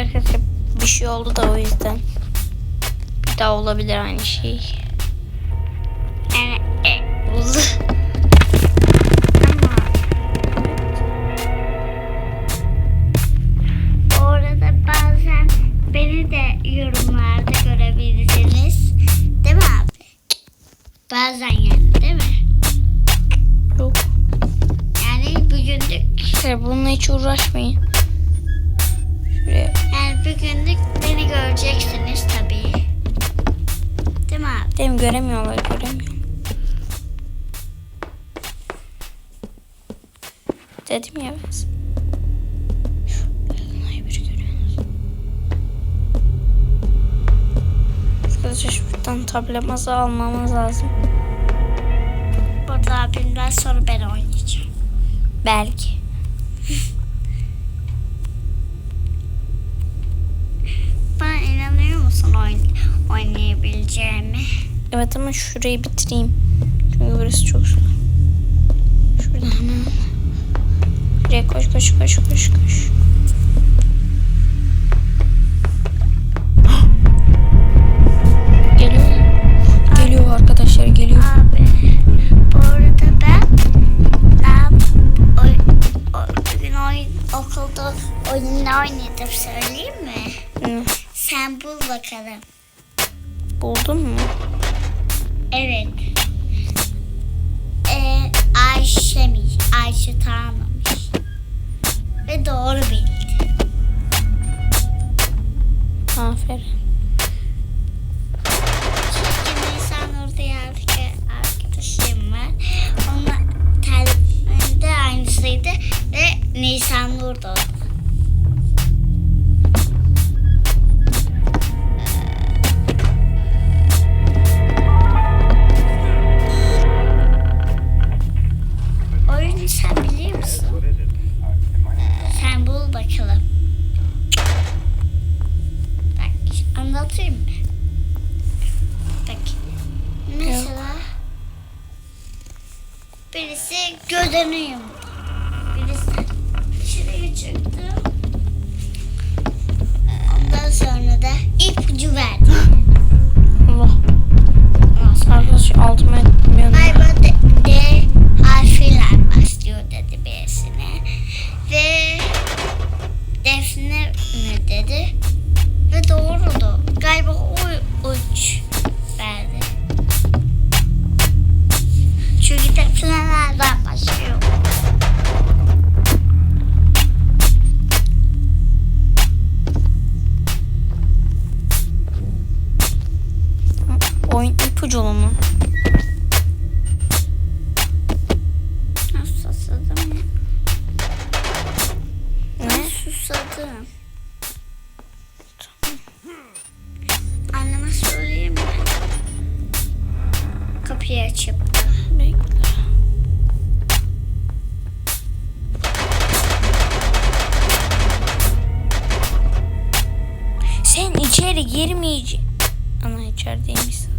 Arkadaşlar bir şey oldu da o yüzden. Bir daha olabilir aynı şey. Yani e, orada bazen beni de yorumlarda görebilirsiniz. Değil mi abi? Bazen yani değil mi? Yok. Yani bugünlük bununla hiç uğraşmayın. Göremiyorlar. Göremiyor. Dedim ya ben. görüyorsunuz. Arkadaşlar şuradan tablemazı almamız lazım. Burada abimden sonra ben oynayacağım. Belki. Bana inanıyor musun oyn oynayabileceğimi? Evet ama şurayı bitireyim. Çünkü burası çok zor. Şuradan hemen. Şuraya koş koş koş koş koş. Ayşe Tanrı'mış. Ve doğru bildi. Aferin. Çünkü Nisan orada yardık arkadaşım var. Onunla telefonu aynısıydı ve Nisan orada. Yumdu. Birisi şuraya çıktı. Ondan sonra da ipucu verdi. Allah. Ondan sonra Arkadaşlar altıma etmiyorum. Galiba D harfiyle başlıyor dedi birisine. Mu? Nasıl susadım? Ne? Susadım. Anneme söyleyeyim mi? Kapıyı açıp. Bekle. Sen içeri girmeyeceksin. Ana içerideymiş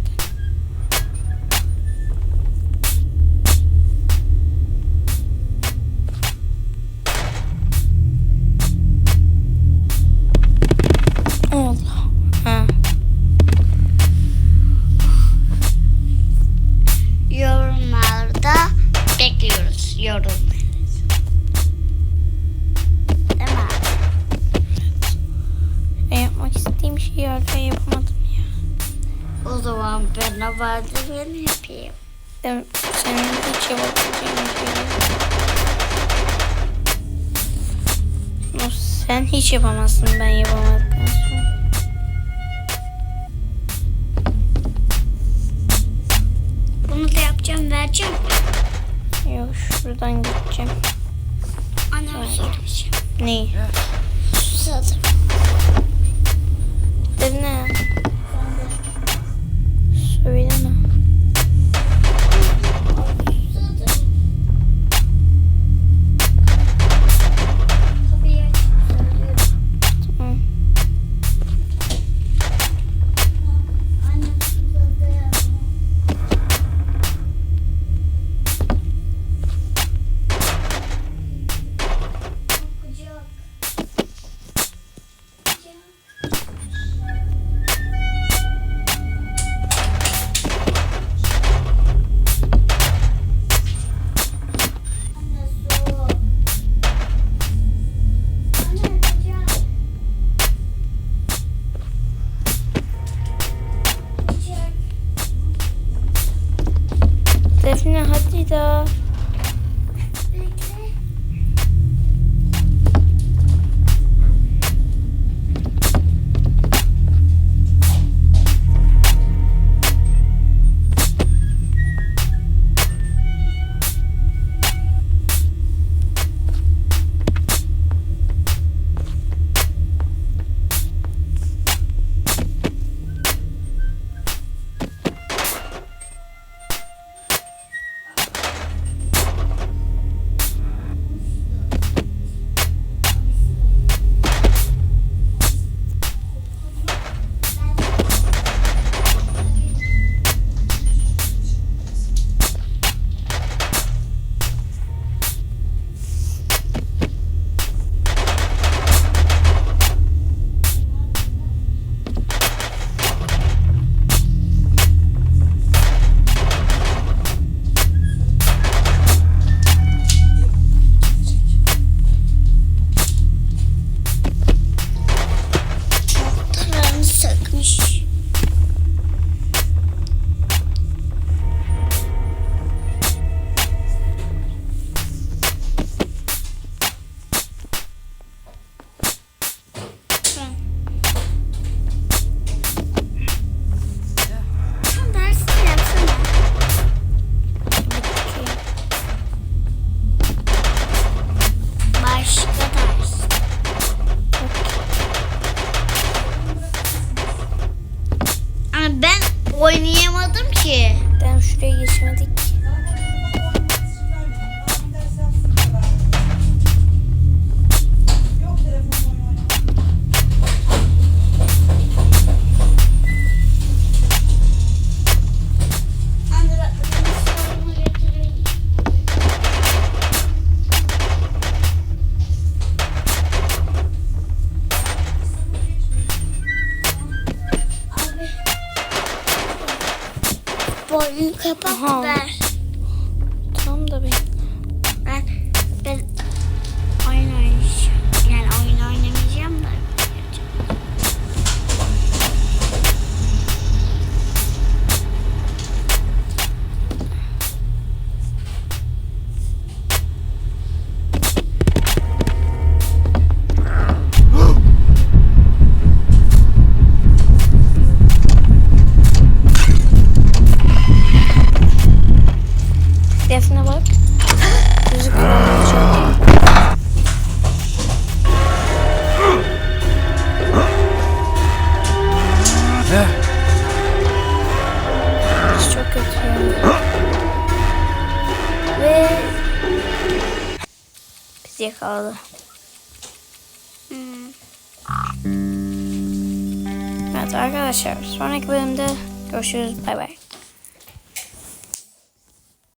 O zaman ben ben yapayım. Sen, senin hiç yapabileceğin bir yok. No, Sen hiç yapamazsın ben yapamadıktan sonra. Bunu da yapacağım vereceğim. Yok şuradan gideceğim. Anneme söyleyeceğim. Neyi? Susadım. Dedin Söyleme. Oynayamadım ki. Ben şuraya geçemedik. Anne Boynu kapat Aha. ver. Tamam da ben. Yakaladı. Hmm. Evet arkadaşlar sonraki bölümde görüşürüz. Bay bay.